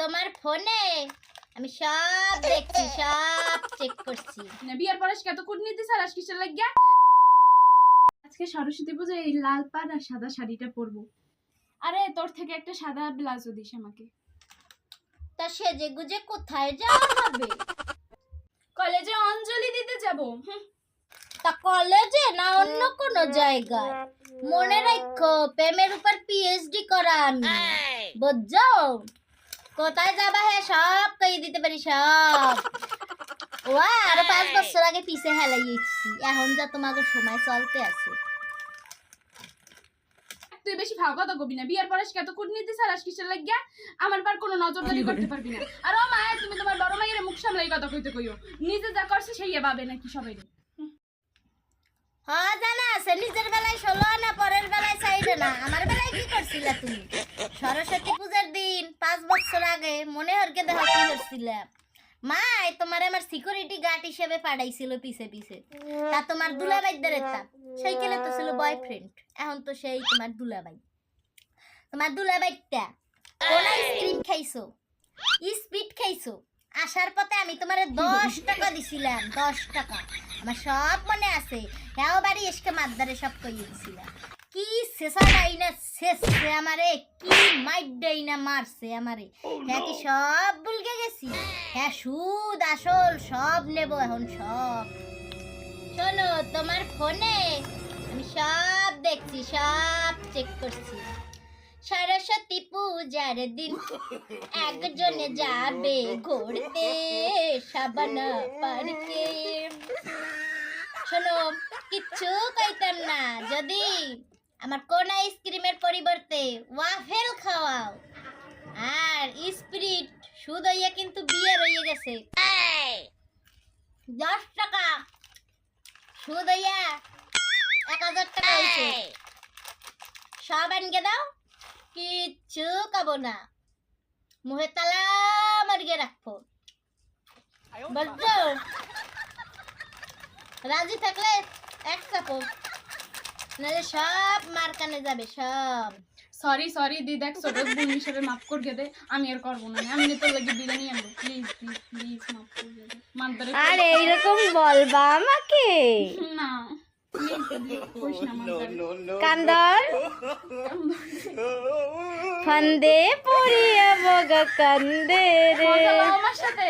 তোমার ফোনে? আমি সব দেখছি সব চেক করছি। না বিয়ার পরে কত কূটনীতি স্যার আজ কিসের লাগিয়া? আজকে সরস্বতী পুজো এই লাল পাড় আর সাদা শাড়িটা পরবো। আরে তোর থেকে একটা সাদা ব্লাউজও দিস আমাকে। তা সেজে গুজে কোথায় যাওয়া হবে? কলেজে অঞ্জলি দিতে যাব তা কলেজে না অন্য কোনো জায়গায়? মনে রাখো প্রেমের উপর পিএইচডি করা আমি। বুঝছ? কোথায় যাবা হ্যাঁ সব কই দিতে পারি সব। ওয়া আরও পাঁচ বছর আগে পিছে হেলাইছি এখন যা তোমাকে সময় চলতে আছে। তুই বেশি ভাও কথা কবি না। বিয়ার পরে কত কূটনীতি আজ কিসের লাগিয়া? আমার পার কোনো নজরদারি করতে পারবি না। আর ও মায়ের তুমি তোমার বড় মায়ের মুখ সামলাই কথা কইতে কইও। নিজে যা করছে সেই ভাবে নাকি সবাই হ্যাঁ জানা আছে নিজের বেলায় ষোলো না পরের বেলায় চাইবে না। আমার বেলায় কি করছিলা তুমি? সরস্বতী পাঁচ বছর আগে মনে হরকে দেখো কি করছিলা মা তোমার আমার সিকিউরিটি গার্ড হিসেবে পাঠাইছিল পিছে পিছে। তা তোমার দুলাবাই সেই কেলে তো ছিল বয়ফ্রেন্ড এখন তো সেই তোমার দুলাবাই। তোমার দুলাবাইটা কোন আইসক্রিম খাইছো? স্পিড খাইছো? আসার পথে আমি তোমারে দশ টাকা দিছিলাম, দশ টাকা। আমার সব মনে আছে। হ্যাঁ বাড়ি এসকে মাদ্দারে সব কইয়ে দিছিলাম। কি শেষা ডাই না শেষে আমারে কি মাইট ডাই না মারছে আমারে। হ্যাঁ কি সব ভুলকে গেছি? হ্যাঁ সুদ আসল সব নেব এখন সব। শোনো তোমার ফোনে আমি সব দেখছি সব চেক করছি। সরস্বতী পূজার দিন একজনে যাবে ঘুরতে সাবানা পার্কে। শোনো কিচ্ছু কইতাম না যদি আমার কোন আইসক্রিমের পরিবর্তে ওয়াফেল খাওয়াও। আর স্পিরিট সুদ হইয়া কিন্তু বিয়ে রইয়ে গেছে। দশ টাকা। সুদ হইয়া এক হাজার টাকা হয়েছে। সব আনকে দাও কিচ্ছু খাব না। মুহে তালা মারিয়ে রাখব। রাজি থাকলে এক চাপো নাহলে সব মারকানে যাবে সব। সরি সরি দি দেখ ছোট বোন হিসেবে মাফ করে দে। আমি আর করব না। আমি তোর লাগি বিরিয়ানি আনব। প্লিজ প্লিজ প্লিজ মাফ করে দে। আরে এইরকম বলবা আমাকে? না। কান্দর? ফান্দে পড়িয়া বগা কান্দে রে। আমার সাথে?